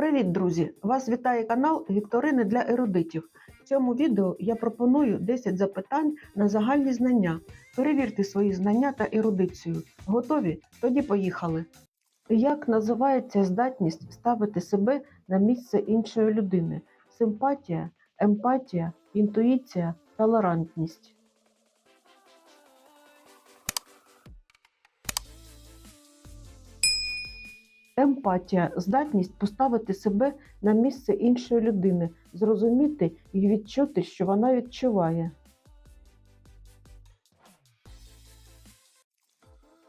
Привіт, друзі! Вас вітає канал Вікторини для ерудитів. В цьому відео я пропоную 10 запитань на загальні знання. Перевірте свої знання та ерудицію. Готові? Тоді поїхали. Як називається здатність ставити себе на місце іншої людини? Симпатія, емпатія, інтуїція, толерантність. Емпатія здатність поставити себе на місце іншої людини, зрозуміти і відчути, що вона відчуває.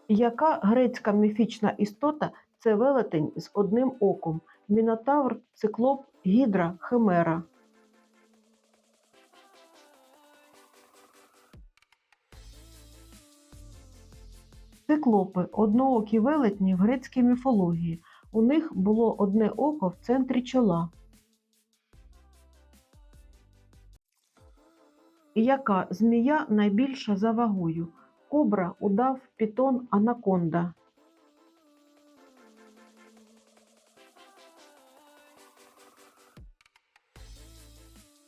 Яка грецька міфічна істота це велетень з одним оком? Мінотавр, циклоп, гідра, химера. Циклопи одноокі велетні в грецькій міфології. У них було одне око в центрі чола. Яка змія найбільша за вагою? Кобра, удав, пітон, анаконда.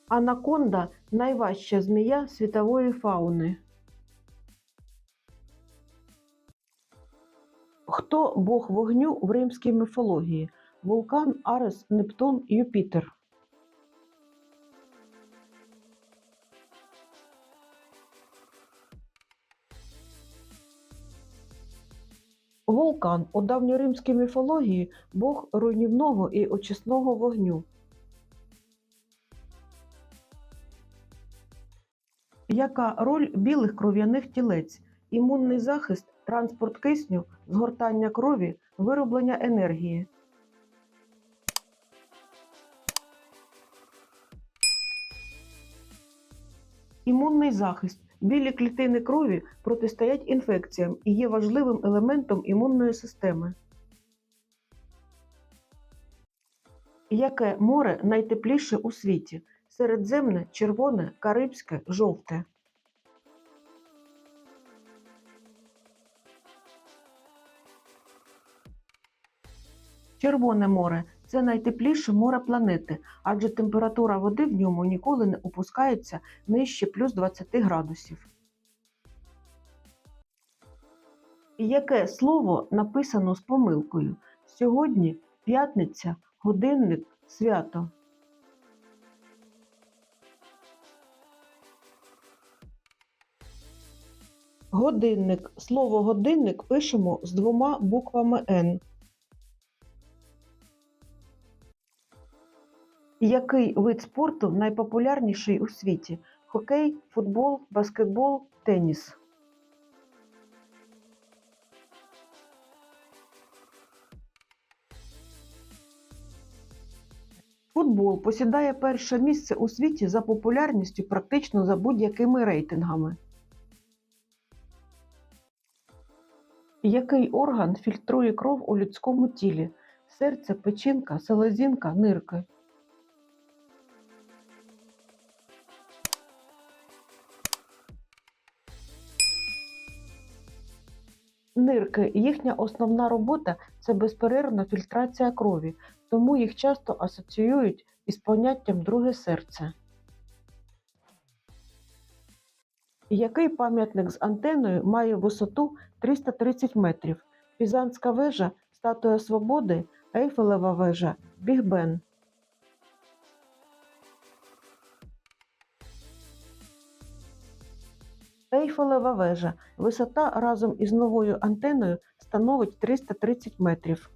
Анаконда найважча змія світової фауни. Хто бог вогню в римській міфології? Вулкан, Арес, Нептун, Юпітер. Вулкан у давньоримській міфології бог руйнівного і очисного вогню. Яка роль білих кров'яних тілець? Імунний захист, транспорт кисню, згортання крові, вироблення енергії. Імунний захист. Білі клітини крові протистоять інфекціям і є важливим елементом імунної системи. Яке море найтепліше у світі? Середземне, червоне, карибське, жовте. Червоне море це найтепліше море планети, адже температура води в ньому ніколи не опускається нижче плюс 20 градусів. Яке слово написано з помилкою? Сьогодні п'ятниця, годинник, свято. Годинник. Слово годинник пишемо з двома буквами Н. Який вид спорту найпопулярніший у світі? Хокей, футбол, баскетбол, теніс. Футбол посідає перше місце у світі за популярністю практично за будь-якими рейтингами. Який орган фільтрує кров у людському тілі? Серце, печінка, селезінка, нирки. Нирки. Їхня основна робота це безперервна фільтрація крові, тому їх часто асоціюють із поняттям друге серце. Який пам'ятник з антеною має висоту 330 метрів? Пізанська вежа, Статуя Свободи, Ейфелева вежа, Біг Бен. Ейфелева вежа. Висота разом із новою антеною становить 330 метрів.